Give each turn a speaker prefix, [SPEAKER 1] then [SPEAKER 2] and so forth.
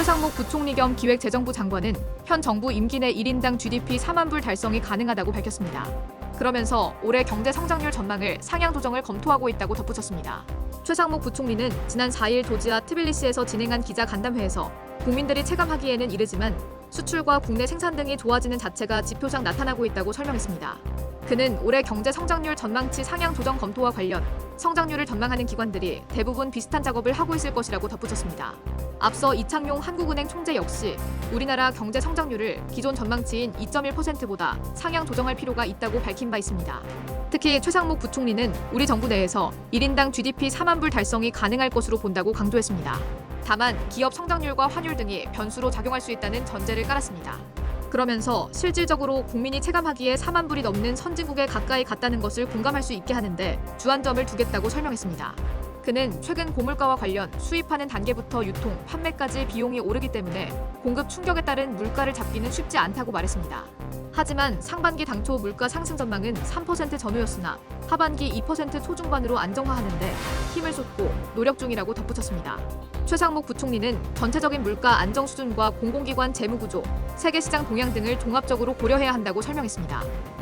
[SPEAKER 1] 최상목 부총리 겸 기획재정부 장관은 현 정부 임기 내 1인당 GDP 4만 불 달성이 가능하다고 밝혔습니다. 그러면서 올해 경제 성장률 전망을 상향 조정을 검토하고 있다고 덧붙였습니다. 최상목 부총리는 지난 4일 도지아 트빌리시에서 진행한 기자 간담회에서 국민들이 체감하기에는 이르지만 수출과 국내 생산 등이 좋아지는 자체가 지표상 나타나고 있다고 설명했습니다. 그는 올해 경제 성장률 전망치 상향 조정 검토와 관련 성장률을 전망하는 기관들이 대부분 비슷한 작업을 하고 있을 것이라고 덧붙였습니다. 앞서 이창용 한국은행 총재 역시 우리나라 경제 성장률을 기존 전망치인 2.1%보다 상향 조정할 필요가 있다고 밝힌 바 있습니다. 특히 최상목 부총리는 우리 정부 내에서 1인당 GDP 4만 불 달성이 가능할 것으로 본다고 강조했습니다. 다만 기업 성장률과 환율 등이 변수로 작용할 수 있다는 전제를 깔았습니다. 그러면서 실질적으로 국민이 체감하기에 4만 불이 넘는 선진국에 가까이 갔다는 것을 공감할 수 있게 하는데 주안점을 두겠다고 설명했습니다. 그는 최근 고물가와 관련 수입하는 단계부터 유통, 판매까지 비용이 오르기 때문에 공급 충격에 따른 물가를 잡기는 쉽지 않다고 말했습니다. 하지만 상반기 당초 물가 상승 전망은 3% 전후였으나 하반기 2% 초중반으로 안정화하는데 힘을 쏟고 노력 중이라고 덧붙였습니다. 최상목 부총리는 전체적인 물가 안정 수준과 공공기관 재무 구조, 세계 시장 동향 등을 종합적으로 고려해야 한다고 설명했습니다.